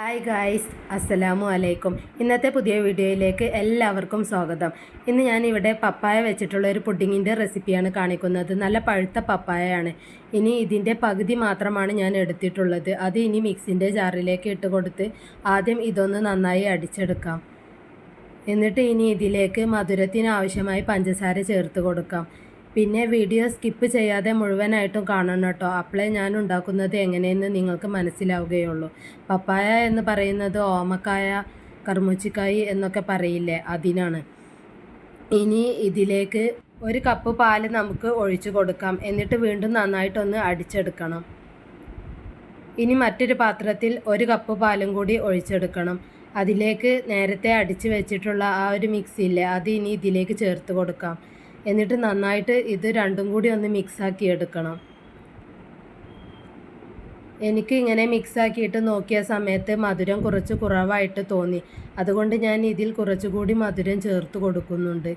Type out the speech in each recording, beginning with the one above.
Hi guys അസ്സലാമു അലൈക്കും ഇന്നത്തെ പുതിയ വീഡിയോയിലേക്ക് എല്ലാവർക്കും സ്വാഗതം. ഇന്ന് ഞാൻ ഇവിടെ പപ്പായ വെച്ചിട്ടുള്ള ഒരു പുഡിങ്ങിന്റെ റെസിപ്പിയാണ് കാണിക്കുന്നത്. നല്ല പഴുത്ത പപ്പായയാണ്. ഇനി ഇതിന്റെ പകുതി മാത്രമാണ് ഞാൻ എടുത്തിട്ടുള്ളത്. അത് ഇനി മിക്സിന്റെ ജാറിലേക്ക് ഇട്ട് കൊടുത്ത് ആദ്യം ഇതൊന്ന് നന്നായി അടിച്ചെടുക്കാം. എന്നിട്ട് ഇനി ഇതിലേക്ക് മധുരത്തിന് ആവശ്യമായി പഞ്ചസാര ചേർത്ത് കൊടുക്കാം. പിന്നെ വീഡിയോ സ്കിപ്പ് ചെയ്യാതെ മുഴുവനായിട്ടും കാണണം കേട്ടോ. അപ്പോഴേ ഞാൻ ഉണ്ടാക്കുന്നത് എങ്ങനെയെന്ന് നിങ്ങൾക്ക് മനസ്സിലാവുകയുള്ളൂ. പപ്പായ എന്ന് പറയുന്നത് ഓമക്കായ കർമ്മൂച്ചിക്കായി എന്നൊക്കെ പറയില്ലേ അതിനാണ്. ഇനി ഇതിലേക്ക് ഒരു കപ്പ് പാൽ നമുക്ക് ഒഴിച്ചു കൊടുക്കാം. എന്നിട്ട് വീണ്ടും നന്നായിട്ടൊന്ന് അടിച്ചെടുക്കണം. ഇനി മറ്റൊരു പാത്രത്തിൽ ഒരു കപ്പ് പാലും കൂടി ഒഴിച്ചെടുക്കണം. അതിലേക്ക് നേരത്തെ അടിച്ച് വെച്ചിട്ടുള്ള ആ ഒരു മിക്സി ഇല്ലേ അത് ഇനി ഇതിലേക്ക് ചേർത്ത് കൊടുക്കാം. എന്നിട്ട് നന്നായിട്ട് ഇത് രണ്ടും കൂടി ഒന്ന് മിക്സാക്കി എടുക്കണം. എനിക്ക് ഇങ്ങനെ മിക്സാക്കിയിട്ട് നോക്കിയ സമയത്ത് മധുരം കുറച്ച് കുറവായിട്ട് തോന്നി. അതുകൊണ്ട് ഞാൻ ഇതിൽ കുറച്ചുകൂടി മധുരം ചേർത്ത് കൊടുക്കുന്നുണ്ട്.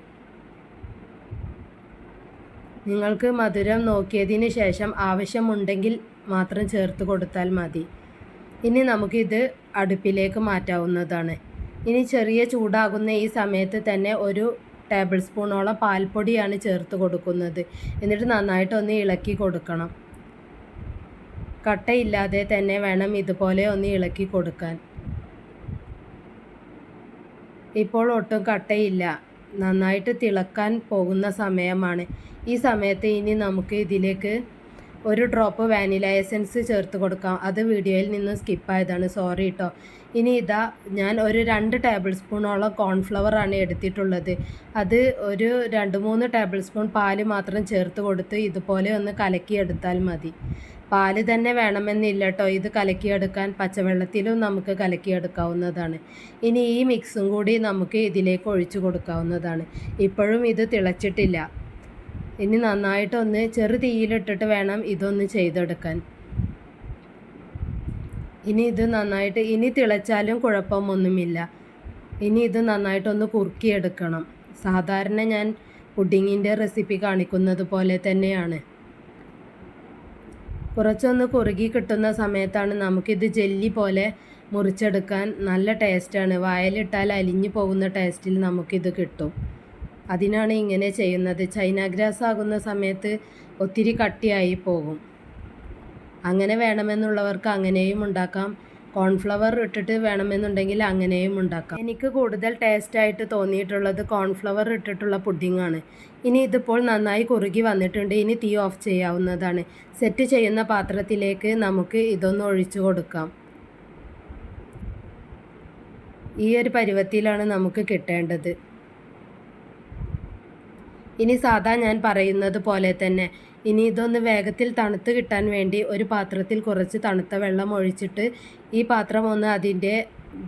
നിങ്ങൾക്ക് മധുരം നോക്കിയതിന് ശേഷം ആവശ്യമുണ്ടെങ്കിൽ മാത്രം ചേർത്ത് കൊടുത്താൽ മതി. ഇനി നമുക്കിത് അടുപ്പിലേക്ക് മാറ്റാവുന്നതാണ്. ഇനി ചെറിയ ചൂടാകുന്ന ഈ സമയത്ത് തന്നെ ഒരു ടേബിൾ സ്പൂണോളം പാൽപ്പൊടിയാണ് ചേർത്ത് കൊടുക്കുന്നത്. എന്നിട്ട് നന്നായിട്ട് ഒന്ന് ഇളക്കി കൊടുക്കണം. കട്ടയില്ലാതെ തന്നെ വേണം ഇതുപോലെ ഒന്ന് ഇളക്കി കൊടുക്കാൻ. ഇപ്പോൾ ഒട്ടും കട്ടയില്ല. നന്നായിട്ട് തിളക്കാൻ പോകുന്ന സമയമാണ്. ഈ സമയത്ത് ഇനി നമുക്ക് ഇതിലേക്ക് ഒരു ഡ്രോപ്പ് വാനില എസൻസ് ചേർത്ത് കൊടുക്കാം. അത് വീഡിയോയിൽ നിന്ന് സ്കിപ്പായതാണ് സോറി കേട്ടോ ഇനി ഇതാ ഞാൻ ഒരു രണ്ട് ടേബിൾ സ്പൂണോളം കോൺഫ്ലവർ ആണ് എടുത്തിട്ടുള്ളത്. അത് ഒരു രണ്ട് മൂന്ന് ടേബിൾ സ്പൂൺ പാൽ മാത്രം ചേർത്ത് കൊടുത്ത് ഇതുപോലെ ഒന്ന് കലക്കിയെടുത്താൽ മതി. പാൽ തന്നെ വേണമെന്നില്ല കേട്ടോ ഇത് കലക്കിയെടുക്കാൻ പച്ചവെള്ളത്തിലും നമുക്ക് കലക്കിയെടുക്കാവുന്നതാണ് ഇനി ഈ മിക്സും കൂടി നമുക്ക് ഇതിലേക്ക് ഒഴിച്ചു കൊടുക്കാവുന്നതാണ്. ഇപ്പോഴും ഇത് തിളച്ചിട്ടില്ല. ഇനി നന്നായിട്ടൊന്ന് ചെറു തീയിലിട്ടിട്ട് വേണം ഇതൊന്ന് ചെയ്തെടുക്കാൻ. ഇനി ഇത് നന്നായിട്ട് ഇനി തിളച്ചാലും കുഴപ്പമൊന്നുമില്ല. ഇനി ഇത് നന്നായിട്ടൊന്ന് കുറുക്കിയെടുക്കണം. സാധാരണ ഞാൻ പുഡിങ്ങിന്റെ റെസിപ്പി കാണിക്കുന്നത് പോലെ തന്നെയാണ്. കുറച്ചൊന്ന് കുറുകി കിട്ടുന്ന സമയത്താണ് നമുക്കിത് ജെല്ലി പോലെ മുറിച്ചെടുക്കാൻ നല്ല ടേസ്റ്റാണ്. വായലിട്ടാൽ അലിഞ്ഞു പോകുന്ന ടേസ്റ്റിൽ നമുക്കിത് കിട്ടും. അതിനാണ് ഇങ്ങനെ ചെയ്യുന്നത്. ചൈന ഗ്രാസ് ആകുന്ന സമയത്ത് ഒത്തിരി കട്ടിയായി പോകും. അങ്ങനെ വേണമെന്നുള്ളവർക്ക് അങ്ങനെയും ഉണ്ടാക്കാം. കോൺഫ്ലവർ ഇട്ടിട്ട് വേണമെന്നുണ്ടെങ്കിൽ അങ്ങനെയും ഉണ്ടാക്കാം. എനിക്ക് കൂടുതൽ ടേസ്റ്റായിട്ട് തോന്നിയിട്ടുള്ളത് കോൺഫ്ലവർ ഇട്ടിട്ടുള്ള പുഡിങ്ങാണ് ഇനി ഇതിപ്പോൾ നന്നായി കുറുകി വന്നിട്ടുണ്ട്. ഇനി തീ ഓഫ് ചെയ്യാവുന്നതാണ്. സെറ്റ് ചെയ്യുന്ന പാത്രത്തിലേക്ക് നമുക്ക് ഇതൊന്ന് ഒഴിച്ചു കൊടുക്കാം. ഈ ഒരു പരുവത്തിലാണ് നമുക്ക് കിട്ടേണ്ടത്. ഇനി സാധാ ഞാൻ പറയുന്നത് പോലെ തന്നെ. ഇനി ഇതൊന്ന് വേഗത്തിൽ തണുത്ത് കിട്ടാൻ വേണ്ടി ഒരു പാത്രത്തിൽ കുറച്ച് തണുത്ത വെള്ളം ഒഴിച്ചിട്ട് ഈ പാത്രം ഒന്ന് അതിന്റെ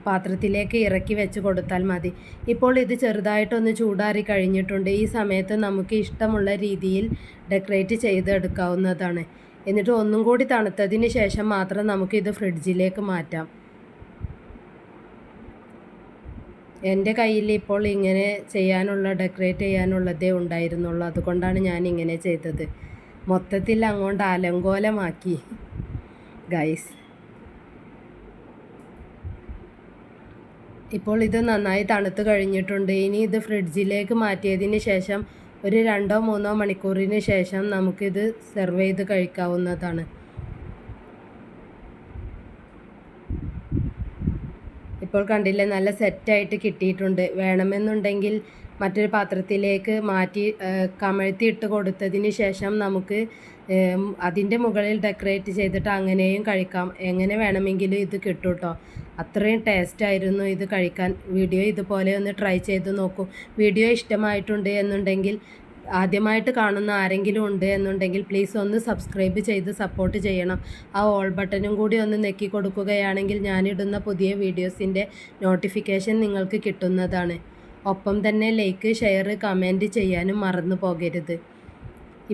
പാത്രത്തിലേക്ക് ഇറക്കി വെച്ച് കൊടുത്താൽ മതി. ഇപ്പോൾ ഇത് ചെറുതായിട്ടൊന്ന് ചൂടാറി കഴിഞ്ഞിട്ടുണ്ട്. ഈ സമയത്ത് നമുക്ക് ഇഷ്ടമുള്ള രീതിയിൽ ഡെക്കറേറ്റ് ചെയ്തെടുക്കാവുന്നതാണ്. എന്നിട്ട് ഒന്നും കൂടി തണുത്തതിന് ശേഷം മാത്രം നമുക്കിത് ഫ്രിഡ്ജിലേക്ക് മാറ്റാം. എന്റെ കയ്യിൽ ഇപ്പോൾ ഇങ്ങനെ ചെയ്യാനുള്ള ഡെക്കറേറ്റ് ചെയ്യാനുള്ളതേ ഉണ്ടായിരുന്നുള്ളൂ. അതുകൊണ്ടാണ് ഞാൻ ഇങ്ങനെ ചെയ്തത്. മൊത്തത്തിൽ അങ്ങോട്ട് അലങ്കോലമാക്കി. ഗൈസ്. ഇപ്പോൾ ഇത് നന്നായി തണുത്ത് കഴിഞ്ഞിട്ടുണ്ട്. ഇനി ഇത് ഫ്രിഡ്ജിലേക്ക് മാറ്റിയതിന് ശേഷം ഒരു രണ്ടോ മൂന്നോ മണിക്കൂറിന് ശേഷം നമുക്കിത് സെർവ് ചെയ്ത് കഴിക്കാവുന്നതാണ്. ഇപ്പോൾ കണ്ടില്ലേ നല്ല സെറ്റായിട്ട് കിട്ടിയിട്ടുണ്ട്. വേണമെന്നുണ്ടെങ്കിൽ മറ്റൊരു പാത്രത്തിലേക്ക് മാറ്റി കമഴ്ത്തി ഇട്ട് കൊടുത്തതിന് ശേഷം നമുക്ക് അതിന്റെ മുകളിൽ ഡെക്കറേറ്റ് ചെയ്തിട്ട് അങ്ങനെയും കഴിക്കാം. എങ്ങനെ വേണമെങ്കിലും ഇത് കിട്ടും കേട്ടോ അത്രയും ടേസ്റ്റായിരുന്നു ഇത് കഴിക്കാൻ. വീഡിയോ ഇതുപോലെ ഒന്ന് ട്രൈ ചെയ്ത് നോക്കൂ. വീഡിയോ ഇഷ്ടമായിട്ടുണ്ട് എന്നുണ്ടെങ്കിൽ ആദ്യമായിട്ട് കാണുന്ന ആരെങ്കിലും ഉണ്ട് എന്നുണ്ടെങ്കിൽ പ്ലീസ് ഒന്ന് സബ്സ്ക്രൈബ് ചെയ്ത് സപ്പോർട്ട് ചെയ്യണം. ആ ഓൾ ബട്ടണും കൂടി ഒന്ന് നെക്കി കൊടുക്കുകയാണെങ്കിൽ ഞാനിടുന്ന പുതിയ വീഡിയോസിന്റെ നോട്ടിഫിക്കേഷൻ നിങ്ങൾക്ക് കിട്ടുന്നതാണ്. ഒപ്പം തന്നെ ലൈക്ക് ഷെയർ കമന്റ് ചെയ്യാനും മറന്നു പോകരുത്.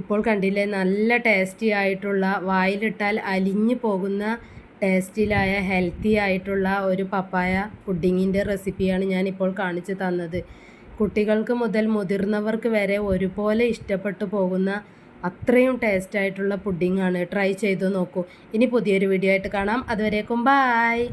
ഇപ്പോൾ കണ്ടില്ലേ നല്ല ടേസ്റ്റി ആയിട്ടുള്ള വായിലിട്ടാൽ അലിഞ്ഞു പോകുന്ന ടേസ്റ്റിലായ ഹെൽത്തി ആയിട്ടുള്ള ഒരു പപ്പായ പുഡിങ്ങിന്റെ റെസിപ്പിയാണ് ഞാനിപ്പോൾ കാണിച്ചു തന്നത്. കുട്ടികൾക്ക് മുതൽ മുതിർന്നവർക്ക് വരെ ഒരുപോലെ ഇഷ്ടപ്പെട്ടു പോകുന്ന അത്രയും ടേസ്റ്റ് ആയിട്ടുള്ള പുഡിംഗ് ആണ്. ട്രൈ ചെയ്തു നോക്കൂ. ഇനി പുതിയൊരു വീഡിയോ ആയിട്ട് കാണാം. അതുവരേക്കും ബായ്